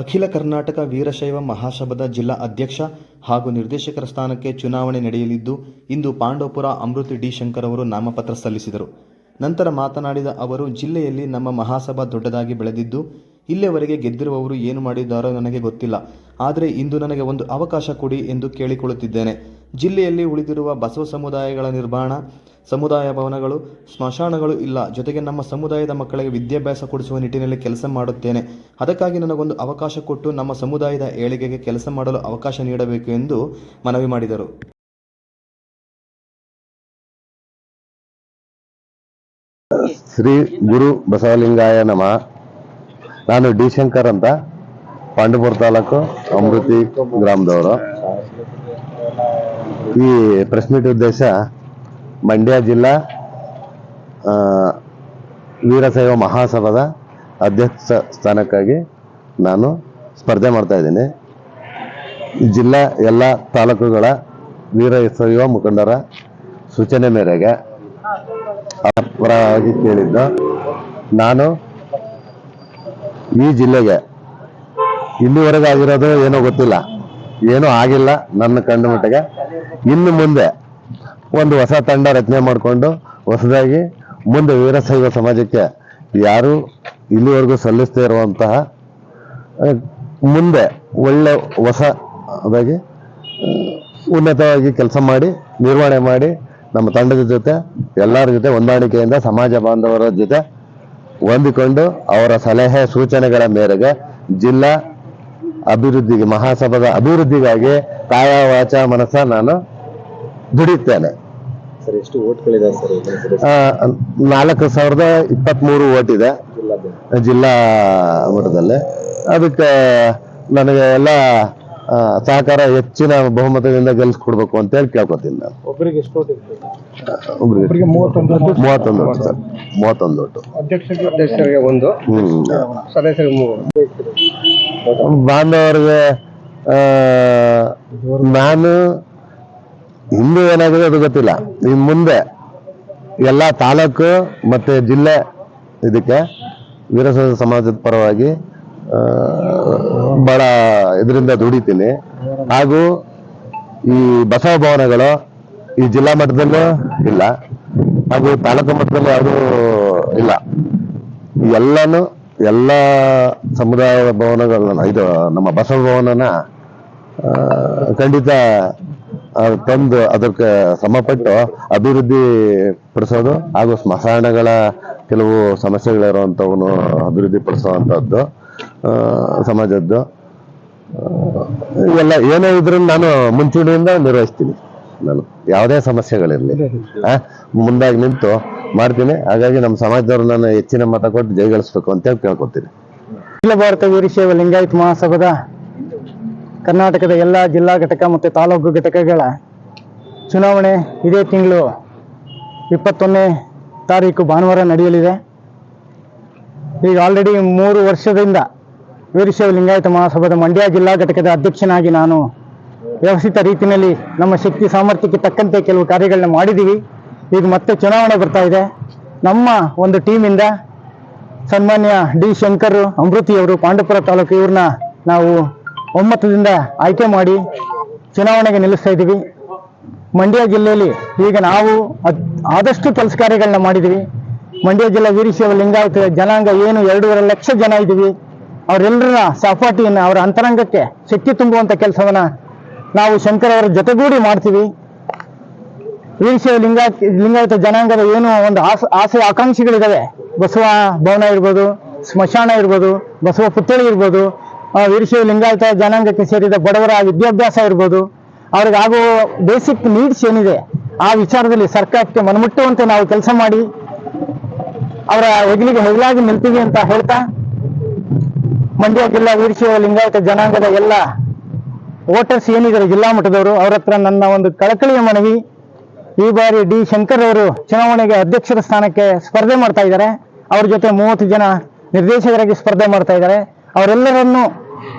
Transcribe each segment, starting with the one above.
ಅಖಿಲ ಕರ್ನಾಟಕ ವೀರಶೈವ ಮಹಾಸಭಾದ ಜಿಲ್ಲಾ ಅಧ್ಯಕ್ಷ ಹಾಗೂ ನಿರ್ದೇಶಕರ ಸ್ಥಾನಕ್ಕೆ ಚುನಾವಣೆ ನಡೆಯಲಿದ್ದು, ಇಂದು ಪಾಂಡವಪುರ ಅಮೃತಿ ಡಿ ಶಂಕರ್ ಅವರು ನಾಮಪತ್ರ ಸಲ್ಲಿಸಿದರು. ನಂತರ ಮಾತನಾಡಿದ ಅವರು, ಜಿಲ್ಲೆಯಲ್ಲಿ ನಮ್ಮ ಮಹಾಸಭಾ ದೊಡ್ಡದಾಗಿ ಬೆಳೆದಿದ್ದು ಇಲ್ಲಿಯವರೆಗೆ ಗೆದ್ದಿರುವವರು ಏನು ಮಾಡಿದ್ದಾರೋ ನನಗೆ ಗೊತ್ತಿಲ್ಲ. ಆದರೆ ಇಂದು ನನಗೆ ಒಂದು ಅವಕಾಶ ಕೊಡಿ ಎಂದು ಕೇಳಿಕೊಳ್ಳುತ್ತಿದ್ದೇನೆ. ಜಿಲ್ಲೆಯಲ್ಲಿ ಉಳಿದಿರುವ ಬಸವ ಸಮುದಾಯಗಳ ನಿರ್ಮಾಣ, ಸಮುದಾಯ ಭವನಗಳು, ಸ್ಮಶಾನಗಳು ಇಲ್ಲ. ಜೊತೆಗೆ ನಮ್ಮ ಸಮುದಾಯದ ಮಕ್ಕಳಿಗೆ ವಿದ್ಯಾಭ್ಯಾಸ ಕೊಡಿಸುವ ನಿಟ್ಟಿನಲ್ಲಿ ಕೆಲಸ ಮಾಡುತ್ತೇನೆ. ಅದಕ್ಕಾಗಿ ನನಗೊಂದು ಅವಕಾಶ ಕೊಟ್ಟು ನಮ್ಮ ಸಮುದಾಯದ ಏಳಿಗೆಗೆ ಕೆಲಸ ಮಾಡಲು ಅವಕಾಶ ನೀಡಬೇಕು ಎಂದು ಮನವಿ ಮಾಡಿದರು. ಶ್ರೀ ಗುರು ಬಸವಲಿಂಗಾಯ ನಮಃ. ನಾನು ಡಿ ಶಂಕರ್ ಅಂತ, ಪಾಂಡವಪುರ ತಾಲೂಕು ಅಮೃತಿ ಗ್ರಾಮದವರು. ಈ ಪ್ರೆಸ್ ಮೀಟ್ ಉದ್ದೇಶ ಮಂಡ್ಯ ಜಿಲ್ಲಾ ವೀರಶೈವ ಮಹಾಸಭಾದ ಅಧ್ಯಕ್ಷ ಸ್ಥಾನಕ್ಕಾಗಿ ನಾನು ಸ್ಪರ್ಧೆ ಮಾಡ್ತಾ ಇದ್ದೀನಿ. ಜಿಲ್ಲಾ ಎಲ್ಲ ತಾಲೂಕುಗಳ ವೀರಶೈವ ಮುಖಂಡರ ಸೂಚನೆ ಮೇರೆಗೆ ಕೇಳಿದ್ದು, ನಾನು ಈ ಜಿಲ್ಲೆಗೆ ಇಲ್ಲಿವರೆಗೆ ಆಗಿರೋದು ಏನೋ ಗೊತ್ತಿಲ್ಲ. ಏನೂ ಆಗಿಲ್ಲ ನನ್ನ ಕಂಡ ಮಟ್ಟಿಗೆ. ಇನ್ನು ಮುಂದೆ ಒಂದು ಹೊಸ ತಂಡ ರಚನೆ ಮಾಡಿಕೊಂಡು ಹೊಸದಾಗಿ ಮುಂದೆ ವೀರಶೈವ ಸಮಾಜಕ್ಕೆ ಯಾರು ಇಲ್ಲಿವರೆಗೂ ಸಲ್ಲಿಸದೇ ಇರುವಂತಹ ಮುಂದೆ ಒಳ್ಳೆ ಹೊಸ ಅದಾಗಿ ಉನ್ನತವಾಗಿ ಕೆಲಸ ಮಾಡಿ, ನಿರ್ವಹಣೆ ಮಾಡಿ ನಮ್ಮ ತಂಡದ ಜೊತೆ ಎಲ್ಲರ ಜೊತೆ ಹೊಂದಾಣಿಕೆಯಿಂದ ಸಮಾಜ ಬಾಂಧವರ ಜೊತೆ ಹೊಂದಿಕೊಂಡು ಅವರ ಸಲಹೆ ಸೂಚನೆಗಳ ಮೇರೆಗೆ ಜಿಲ್ಲಾ ಅಭಿವೃದ್ಧಿಗೆ ಮಹಾಸಭಾದ ಅಭಿವೃದ್ಧಿಗಾಗಿ ಕಾಯ ವಾಚ ಮನಸ್ಸ ನಾನು ದುಡಿಯುತ್ತೇನೆ. ಎಷ್ಟು ನಾಲ್ಕು ಸಾವಿರದ ಇಪ್ಪತ್ತ್ಮೂರು ಓಟ್ ಇದೆ. ಜಿಲ್ಲಾ ಮಟ್ಟದಲ್ಲಿ. ಅದಕ್ಕೆ ನನಗೆ ಎಲ್ಲ ಸಹಕಾರ ಹೆಚ್ಚಿನ ಬಹುಮತದಿಂದ ಗೆಲ್ಲಿಸ್ಕೊಡ್ಬೇಕು ಅಂತ ಹೇಳಿ ಕೇಳ್ಕೊತೀನಿ ನಾನು. ಒಬ್ಬರಿಗೆ ಎಷ್ಟು ಓಟ್ ಒಬ್ರಿಗೆ ಮೂವತ್ತೊಂದು ಮೂವತ್ತೊಂದು ಓಟು ಸರ್. ಮೂವತ್ತೊಂದು ಓಟು. ಅಧ್ಯಕ್ಷರಿಗೆ ಅಧ್ಯಕ್ಷರಿಗೆ ಒಂದು. ಸದಸ್ಯರಿಗೆ ಮೂರು. ಬಾಂಧವರಿಗೆ ಆ, ನಾನು ಹಿಂದೆ ಏನಾಗಿದೆ ಅದು ಗೊತ್ತಿಲ್ಲ. ಇನ್ ಮುಂದೆ ಎಲ್ಲ ತಾಲೂಕು ಮತ್ತೆ ಜಿಲ್ಲೆ ಇದಕ್ಕೆ ವೀರಶೈವ ಸಮಾಜದ ಪರವಾಗಿ ಬಹಳ ಇದರಿಂದ ದುಡಿತೀನಿ. ಹಾಗೂ ಈ ಬಸವ ಭವನಗಳು ಈ ಜಿಲ್ಲಾ ಮಟ್ಟದಲ್ಲೂ ಇಲ್ಲ. ಹಾಗೂ ತಾಲೂಕು ಮಟ್ಟದಲ್ಲೂ ಯಾವುದೂ ಇಲ್ಲ. ಎಲ್ಲಾನು ಎಲ್ಲ ಸಮುದಾಯ ಭವನಗಳನ್ನ, ಇದು ನಮ್ಮ ಬಸವ ಭವನನ ಖಂಡಿತ ತಂದು ಅದಕ್ಕೆ ಸಮಪಟ್ಟು ಅಭಿವೃದ್ಧಿ ಪಡಿಸೋದು ಹಾಗೂ ಸ್ಮಶಾನಗಳ ಕೆಲವು ಸಮಸ್ಯೆಗಳಿರುವಂಥವನ್ನು ಅಭಿವೃದ್ಧಿ ಪಡಿಸುವಂಥದ್ದು ಸಮಾಜದ್ದು. ಎಲ್ಲ ಏನೇ ಇದ್ರೂ ನಾನು ಮುಂಚೂಣಿಯಿಂದ ನಿರ್ವಹಿಸ್ತೀನಿ ನಾನು. ಯಾವುದೇ ಸಮಸ್ಯೆಗಳಿರಲಿ. ಮುಂದಾಗಿ ನಿಂತು ಮಾಡ್ತೀನಿ. ಹಾಗಾಗಿ ನಮ್ಮ ಸಮಾಜದವ್ರು ನಾನು ಹೆಚ್ಚಿನ ಮತ ಕೊಟ್ಟು ಜಯಗಳಿಸ್ಬೇಕು ಅಂತೇಳಿ ಕೇಳ್ಕೊತೀನಿ. ಅಖಿಲ ಭಾರತ ವೀರಶೈವ ಲಿಂಗಾಯತ್ ಮಹಾಸಭಾದ ಕರ್ನಾಟಕದ ಎಲ್ಲ ಜಿಲ್ಲಾ ಘಟಕ ಮತ್ತು ತಾಲೂಕು ಘಟಕಗಳ ಚುನಾವಣೆ ಇದೇ ತಿಂಗಳು ಇಪ್ಪತ್ತೊಂದನೇ ತಾರೀಕು ಭಾನುವಾರ ನಡೆಯಲಿದೆ. ಈಗ ಆಲ್ರೆಡಿ ಮೂರು ವರ್ಷದಿಂದ ವೀರಶೈವ ಲಿಂಗಾಯತ ಮಹಾಸಭಾದ ಮಂಡ್ಯ ಜಿಲ್ಲಾ ಘಟಕದ ಅಧ್ಯಕ್ಷನಾಗಿ ನಾನು ವ್ಯವಸ್ಥಿತ ರೀತಿಯಲ್ಲಿ ನಮ್ಮ ಶಕ್ತಿ ಸಾಮರ್ಥ್ಯಕ್ಕೆ ತಕ್ಕಂತೆ ಕೆಲವು ಕಾರ್ಯಗಳನ್ನ ಮಾಡಿದ್ದೀವಿ. ಈಗ ಮತ್ತೆ ಚುನಾವಣೆ ಬರ್ತಾ ಇದೆ. ನಮ್ಮ ಒಂದು ಟೀಮಿಂದ ಸನ್ಮಾನ್ಯ ಡಿ ಶಂಕರ್ ಅಮೃತಿಯವರು ಪಾಂಡವಪುರ ತಾಲೂಕು ಇವ್ರನ್ನ ನಾವು ಒಮ್ಮತದಿಂದ ಆಯ್ಕೆ ಮಾಡಿ ಚುನಾವಣೆಗೆ ನಿಲ್ಲಿಸ್ತಾ ಇದ್ದೀವಿ. ಮಂಡ್ಯ ಜಿಲ್ಲೆಯಲ್ಲಿ ಈಗ ನಾವು ಆದಷ್ಟು ಕೆಲಸ ಕಾರ್ಯಗಳನ್ನ ಮಾಡಿದ್ದೀವಿ. ಮಂಡ್ಯ ಜಿಲ್ಲಾ ವೀರಶೈವ ಲಿಂಗಾಯತ ಜನಾಂಗ ಏನು ಎರಡೂವರೆ ಲಕ್ಷ ಜನ ಇದ್ದೀವಿ. ಅವರೆಲ್ಲರ ಸಹಪಾಠಿಯನ್ನು ಅವರ ಅಂತರಂಗಕ್ಕೆ ಶಕ್ತಿ ತುಂಬುವಂಥ ಕೆಲಸವನ್ನ ನಾವು ಶಂಕರ್ ಅವರ ಜೊತೆಗೂಡಿ ಮಾಡ್ತೀವಿ. ವೀರಶೈವ ಲಿಂಗ, ಲಿಂಗಾಯತ ಜನಾಂಗದ ಏನು ಒಂದು ಆಸ, ಆಸೆ ಆಕಾಂಕ್ಷೆಗಳಿದ್ದಾವೆ ಬಸವ ಭವನ ಇರ್ಬೋದು, ಸ್ಮಶಾನ ಇರ್ಬೋದು, ಬಸವ ಪುತ್ಥಳಿ ಇರ್ಬೋದು ವೀರಶೈವ ಲಿಂಗಾಯತ ಜನಾಂಗಕ್ಕೆ ಸೇರಿದ ಬಡವರ ವಿದ್ಯಾಭ್ಯಾಸ ಇರ್ಬೋದು. ಅವ್ರಿಗೆ ಆಗೋ ಬೇಸಿಕ್ ನೀಡ್ಸ್ ಏನಿದೆ, ಆ ವಿಚಾರದಲ್ಲಿ ಸರ್ಕಾರಕ್ಕೆ ಮನಮುಟ್ಟುವಂತೆ ನಾವು ಕೆಲಸ ಮಾಡಿ, ಅವರ ಹೆಗಲಿಗೆ ಹೆಗಲಾಗಿ ನಿಲ್ತೀವಿ ಅಂತ ಹೇಳ್ತಾ ಮಂಡ್ಯ ಜಿಲ್ಲಾ ವೀರಶೈವ ಲಿಂಗಾಯತ ಜನಾಂಗದ ಎಲ್ಲ ವೋಟರ್ಸ್ ಏನಿದ್ದಾರೆ ಜಿಲ್ಲಾ ಮಟ್ಟದವರು, ಅವ್ರ ಹತ್ರ ನನ್ನ ಒಂದು ಕಳಕಳಿಯ ಮನವಿ. ಈ ಬಾರಿ ಡಿ ಶಂಕರ್ ಅವರು ಚುನಾವಣೆಗೆ ಅಧ್ಯಕ್ಷರ ಸ್ಥಾನಕ್ಕೆ ಸ್ಪರ್ಧೆ ಮಾಡ್ತಾ ಇದ್ದಾರೆ. ಅವ್ರ ಜೊತೆ ಮೂವತ್ತು ಜನ ನಿರ್ದೇಶಕರಾಗಿ ಸ್ಪರ್ಧೆ ಮಾಡ್ತಾ ಇದ್ದಾರೆ. ಅವರೆಲ್ಲರನ್ನು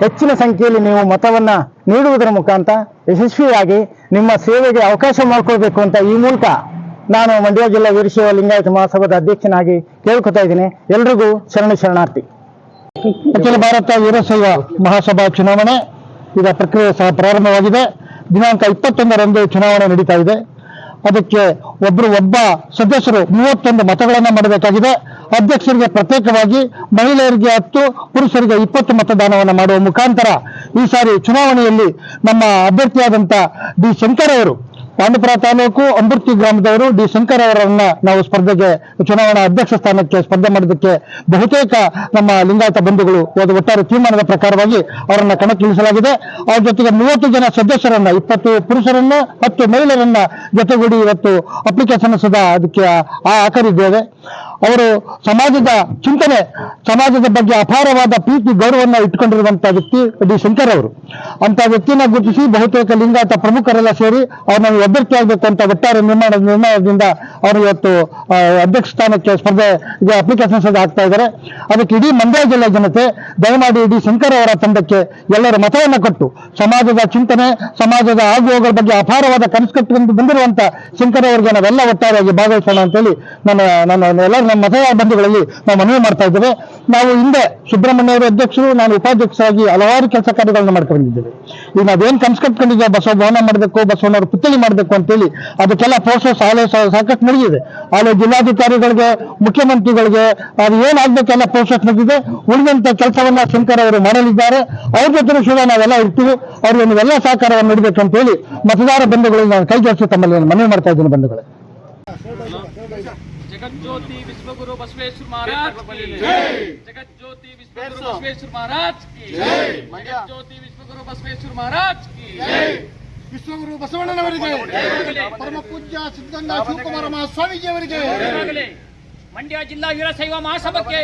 ಹೆಚ್ಚಿನ ಸಂಖ್ಯೆಯಲ್ಲಿ ನೀವು ಮತವನ್ನ ನೀಡುವುದರ ಮುಖಾಂತರ ಯಶಸ್ವಿಯಾಗಿ ನಿಮ್ಮ ಸೇವೆಗೆ ಅವಕಾಶ ಮಾಡಿಕೊಳ್ಬೇಕು ಅಂತ ಈ ಮೂಲಕ ನಾನು ಮಂಡ್ಯ ಜಿಲ್ಲಾ ವೀರಶೈವ ಲಿಂಗಾಯತ ಮಹಾಸಭಾದ ಅಧ್ಯಕ್ಷನಾಗಿ ಕೇಳ್ಕೊತಾ ಇದ್ದೀನಿ. ಎಲ್ರಿಗೂ ಶರಣ ಶರಣಾರ್ಥಿ. ಅಖಿಲ ಭಾರತ ವೀರಶೈವ ಮಹಾಸಭಾ ಚುನಾವಣೆ, ಈಗ ಪ್ರಕ್ರಿಯೆ ಸಹ ಪ್ರಾರಂಭವಾಗಿದೆ. ದಿನಾಂಕ ಇಪ್ಪತ್ತೊಂದರಂದು ಚುನಾವಣೆ ನಡೀತಾ ಇದೆ. ಅದಕ್ಕೆ ಒಬ್ಬರು ಒಬ್ಬ ಸದಸ್ಯರು ಮೂವತ್ತೊಂದು ಮತಗಳನ್ನು ಮಾಡಬೇಕಾಗಿದೆ. ಅಧ್ಯಕ್ಷರಿಗೆ ಪ್ರತ್ಯೇಕವಾಗಿ ಮಹಿಳೆಯರಿಗೆ ಹತ್ತು, ಪುರುಷರಿಗೆ ಇಪ್ಪತ್ತು ಮತದಾನವನ್ನು ಮಾಡುವ ಮುಖಾಂತರ ಈ ಸಾರಿ ಚುನಾವಣೆಯಲ್ಲಿ ನಮ್ಮ ಅಭ್ಯರ್ಥಿಯಾದಂಥ ಡಿ. ಶಂಕರ್ ಅವರು ಪಾಂಡುಪುರ ತಾಲೂಕು ಅಂಬೃತಿ ಗ್ರಾಮದವರು ಡಿ ಶಂಕರ್ ಅವರನ್ನ ನಾವು ಸ್ಪರ್ಧೆಗೆ, ಚುನಾವಣಾ ಅಧ್ಯಕ್ಷ ಸ್ಥಾನಕ್ಕೆ ಸ್ಪರ್ಧೆ ಮಾಡೋದಕ್ಕೆ ಬಹುತೇಕ ನಮ್ಮ ಲಿಂಗಾಯತ ಬಂಧುಗಳು ಒಂದು ಒಟ್ಟಾರೆ ತೀರ್ಮಾನದ ಪ್ರಕಾರವಾಗಿ ಅವರನ್ನ ಕಣಕ್ಕಿಳಿಸಲಾಗಿದೆ. ಅವ್ರ ಜೊತೆಗೆ ಮೂವತ್ತು ಜನ ಸದಸ್ಯರನ್ನ, ಇಪ್ಪತ್ತು ಪುರುಷರನ್ನ ಹತ್ತು ಮಹಿಳೆಯರನ್ನ ಜೊತೆಗೂಡಿ ಇವತ್ತು ಅಪ್ಲಿಕೇಶನ್ ಸದಾ ಅದಕ್ಕೆ ಆ ಹಾಕರಿದ್ದೇವೆ ಅವರು ಸಮಾಜದ ಚಿಂತನೆ, ಸಮಾಜದ ಬಗ್ಗೆ ಅಪಾರವಾದ ಪ್ರೀತಿ, ಗೌರವವನ್ನು ಇಟ್ಕೊಂಡಿರುವಂತಹ ವ್ಯಕ್ತಿ ಡಿ ಶಂಕರ್ ಅವರು. ಅಂತ ವ್ಯಕ್ತಿನ ಗುರುತಿಸಿ ಬಹುತೇಕ ಲಿಂಗಾಯತ ಪ್ರಮುಖರೆಲ್ಲ ಸೇರಿ ಅವ್ರನ್ನ ಅಭ್ಯರ್ಥಿ ಆಗಬೇಕು ಅಂತ ಒಟ್ಟಾರೆ ನಿರ್ಮಾಣ ನಿರ್ಣಯದಿಂದ ಅವರು ಇವತ್ತು ಅಧ್ಯಕ್ಷ ಸ್ಥಾನಕ್ಕೆ ಸ್ಪರ್ಧೆಗೆ ಅಪ್ಲಿಕೇಶನ್ ಸಹ ಹಾಕ್ತಾ ಇದ್ದಾರೆ. ಅದಕ್ಕೆ ಇಡೀ ಮಂಡ್ಯ ಜಿಲ್ಲೆ ಜನತೆ ದಯಮಾಡಿ ಇಡೀ ಶಂಕರ್ ಅವರ ತಂಡಕ್ಕೆ ಎಲ್ಲರ ಮತವನ್ನು ಕೊಟ್ಟು, ಸಮಾಜದ ಚಿಂತನೆ, ಸಮಾಜದ ಆಗುವಗಳ ಬಗ್ಗೆ ಅಪಾರವಾದ ಕನಸು ಕಟ್ಟಿಕೊಂಡು ಬಂದಿರುವಂತ ಶಂಕರ್ ಅವರಿಗೆ ನಾವೆಲ್ಲ ಒಟ್ಟಾರೆಯಾಗಿ ಭಾಗವಹಿಸೋಣ ಅಂತೇಳಿ ನನ್ನ ನನ್ನ ಎಲ್ಲರೂ ನಮ್ಮ ಮತ ಬಂಧುಗಳಲ್ಲಿ ನಾವು ಮನವಿ ಮಾಡ್ತಾ ಇದ್ದೇವೆ. ನಾವು ಹಿಂದೆ ಸುಬ್ರಹ್ಮಣ್ಯ ಅವರು ಅಧ್ಯಕ್ಷರು, ನಾನು ಉಪಾಧ್ಯಕ್ಷರಾಗಿ ಹಲವಾರು ಕೆಲಸ ಕಾರ್ಯಗಳನ್ನು ಮಾಡ್ಕೊಂಡಿದ್ದೇವೆ ಈಗ ನಾವೇನು ಕನಸು ಕಟ್ಕೊಂಡಿದ್ದೇವೆ ಬಸವ ಭವನ ಮಾಡಬೇಕು, ಬಸವಣ್ಣವರು ಪುತ್ತಳಿ ಮಾಡಬೇಕು ಮಾಡಬೇಕು ಅಂತೇಳಿ ಅದಕ್ಕೆಲ್ಲ ಪ್ರೋಸೆಸ್ ಆಲೋ ಸಾಕಷ್ಟು ನಡೆದಿದೆ ಆಲೋ ಜಿಲ್ಲಾಧಿಕಾರಿಗಳಿಗೆ ಮುಖ್ಯಮಂತ್ರಿಗಳಿಗೆ ಅದು ಏನಾಗಬೇಕೆಲ್ಲ ಪ್ರೋಸೆಸ್ ನಡೆದಿದೆ ಉಳಿದಂತ ಕೆಲಸವನ್ನ ಶಂಕರ್ ಅವರು ಮಾಡಲಿದ್ದಾರೆ. ಅವ್ರ ಜೊತೆ ಕೂಡ ನಾವೆಲ್ಲ ಇರ್ತೀವಿ. ಅವ್ರಿಗೆ ನೀವೆಲ್ಲ ಸಹಕಾರವನ್ನು ಅಂತ ಹೇಳಿ ಮತದಾರ ಬಂಧುಗಳಿಗೆ ನಾನು ಕೈ ಜೋಡಿಸಿ ತಮ್ಮಲ್ಲಿ ನಾನು ಮನವಿ ಮಾಡ್ತಾ ಇದ್ದೀನಿ ಬಂಧುಗಳೇ. ಜಗಜ್ಯೋತಿ ವಿಶ್ವಗುರು ಬಸವೇಶ್ವರ ಮಹಾರಾಜ್ ಜಗಜ್ಯೋತಿ ವಿಶ್ವಗುರು ಬಸವೇಶ್ವರ ಮಹಾರಾಜ್ ಜಗಜ್ಯೋತಿ ವಿಶ್ವಗುರು ಬಸವೇಶ್ವರ ಮಹಾರಾಜ್ ವಿಶ್ವಗುರು ಬಸವಣ್ಣನವರಿಗೆ ಪರಮ ಪೂಜ್ಯ ಸಿದ್ಧಗಂಗಾ ಶಿವಕುಮಾರ ಮಹಾಸ್ವಾಮೀಜಿಯವರಿಗೆ. ಮಂಡ್ಯ ಜಿಲ್ಲಾ ವೀರಶೈವ ಮಹಾಸಭಕ್ಕೆ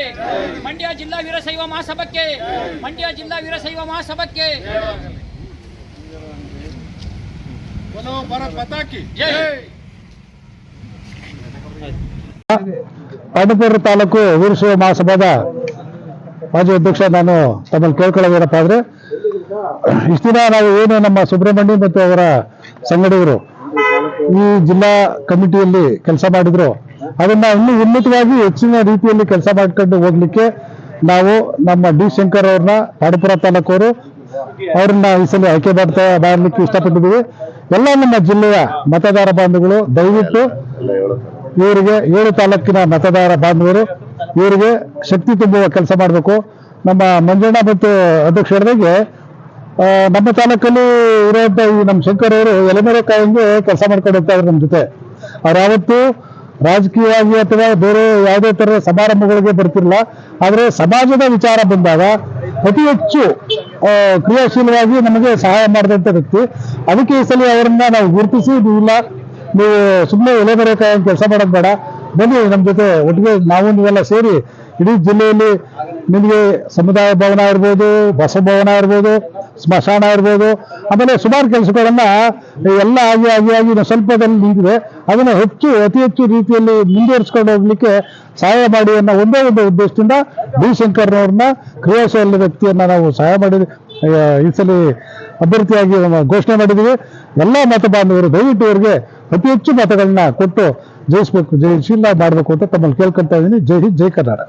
ಮಂಡ್ಯ ಜಿಲ್ಲಾ ವೀರಶೈವ ಮಹಾಸಭಕ್ಕೆ ಮಂಡ್ಯ ಜಿಲ್ಲಾ ವೀರಶೈವ ಮಹಾಸಭಕ್ಕೆ. ಪಾಂಡಪುರ ತಾಲೂಕು ವೀರಶೈವ ಮಹಾಸಭಾದ ಮಾಜಿ ಅಧ್ಯಕ್ಷ ನಾನು ತಮ್ಮಲ್ಲಿ ಕೇಳ್ಕೊಳ್ಳೋದೇನಪ್ಪ ಆದ್ರೆ ಇಷ್ಟು ದಿನ ನಾವು ಏನು ನಮ್ಮ ಸುಬ್ರಹ್ಮಣ್ಯ ಮತ್ತು ಅವರ ಸಂಗಡಿಗರು ಈ ಜಿಲ್ಲಾ ಕಮಿಟಿಯಲ್ಲಿ ಕೆಲಸ ಮಾಡಿದ್ರು. ಅದನ್ನ ಇನ್ನೂ ಉನ್ನತವಾಗಿ ಹೆಚ್ಚಿನ ರೀತಿಯಲ್ಲಿ ಕೆಲಸ ಮಾಡ್ಕೊಂಡು ಹೋಗ್ಲಿಕ್ಕೆ ನಾವು ನಮ್ಮ ಡಿ ಶಂಕರ್ ಅವ್ರನ್ನ ಪಾಡಪುರ ತಾಲೂಕವರು ಅವ್ರನ್ನ ಈ ಸಲ ಆಯ್ಕೆ ಮಾಡ್ತಾ ಮಾಡಲಿಕ್ಕೆ ಇಷ್ಟಪಟ್ಟಿದ್ದೀವಿ. ಎಲ್ಲ ನಮ್ಮ ಜಿಲ್ಲೆಯ ಮತದಾರ ಬಾಂಧವರು, ದಯವಿಟ್ಟು ಇವರಿಗೆ ಏಳು ತಾಲೂಕಿನ ಮತದಾರ ಬಾಂಧವರು ಇವರಿಗೆ ಶಕ್ತಿ ತುಂಬುವ ಕೆಲಸ ಮಾಡಬೇಕು. ನಮ್ಮ ಮಂಜಣ್ಣ ಮತ್ತು ಅಧ್ಯಕ್ಷರಿಗೆ ನಮ್ಮ ತಾಲೂಕಲ್ಲಿ ಇರುವಂತ ಈ ನಮ್ಮ ಶಂಕರ್ ಅವರು ಎಲೆಮರೆ ಕಾಯಂಗೆ ಕೆಲಸ ಮಾಡ್ಕೊಂಡು ನಮ್ಮ ಜೊತೆ. ಅವ್ರು ಯಾವತ್ತು ರಾಜಕೀಯವಾಗಿ ಅಥವಾ ಬೇರೆ ಯಾವುದೇ ತರ ಸಮಾರಂಭಗಳಿಗೆ ಬರ್ತಿರಲಿಲ್ಲ. ಆದ್ರೆ ಸಮಾಜದ ವಿಚಾರ ಬಂದಾಗ ಅತಿ ಹೆಚ್ಚು ಕ್ರಿಯಾಶೀಲವಾಗಿ ನಮಗೆ ಸಹಾಯ ಮಾಡಿದಂತ ವ್ಯಕ್ತಿ. ಅದಕ್ಕೆ ಈ ಸಲ ಅವರನ್ನ ನಾವು ಗುರುತಿಸಿ ಇಲ್ಲ. ನೀವು ಸುಮ್ಮನೆ ಎಲೆ ಕಾಯಿ ಕೆಲಸ ಮಾಡೋದು ಬೇಡ. ಬನ್ನಿ, ನಮ್ಮ ಜೊತೆ ಒಟ್ಟಿಗೆ ನಾವು ನೀವೆಲ್ಲ ಸೇರಿ ಇಡೀ ಜಿಲ್ಲೆಯಲ್ಲಿ ನಿಮಗೆ ಸಮುದಾಯ ಭವನ ಇರ್ಬೋದು ಬಸಭವನ ಇರ್ಬೋದು, ಸ್ಮಶಾನ ಇರ್ಬೋದು, ಆಮೇಲೆ ಸುಮಾರು ಕೆಲಸಗಳನ್ನ ಎಲ್ಲ ಆಗಿ ಆಗಿ ಆಗಿ ಸ್ವಲ್ಪದಲ್ಲಿ ನೀಡಿದೆ ಅದನ್ನು ಹೆಚ್ಚು, ಅತಿ ಹೆಚ್ಚು ರೀತಿಯಲ್ಲಿ ಮುಂದುವರಿಸ್ಕೊಂಡು ಹೋಗ್ಲಿಕ್ಕೆ ಸಹಾಯ ಮಾಡಿ ಅನ್ನೋ ಒಂದೇ ಒಂದು ಉದ್ದೇಶದಿಂದ ಡಿ ಶಂಕರ್ನವ್ರನ್ನ ಕ್ರಿಯಾಶೀಲ ವ್ಯಕ್ತಿಯನ್ನ ನಾವು ಸಹಾಯ ಮಾಡಿ ಈ ಸಲ ಅಭ್ಯರ್ಥಿಯಾಗಿ ಘೋಷಣೆ ಮಾಡಿದೀವಿ ಎಲ್ಲ ಮತ ಬಾಂಧವರು ದಯವಿಟ್ಟು ಇವರಿಗೆ ಅತಿ ಹೆಚ್ಚು ಮತಗಳನ್ನ ಕೊಟ್ಟು ಜಯಿಸ್ಬೇಕು, ಜಯಶೀಲ ಮಾಡಬೇಕು ಅಂತ ತಮ್ಮಲ್ಲಿ ಕೇಳ್ಕೊಂತ ಇದ್ದೀನಿ. ಜೈ ಹಿಂದ್, ಜೈ ಕರ್ನಾಟಕ.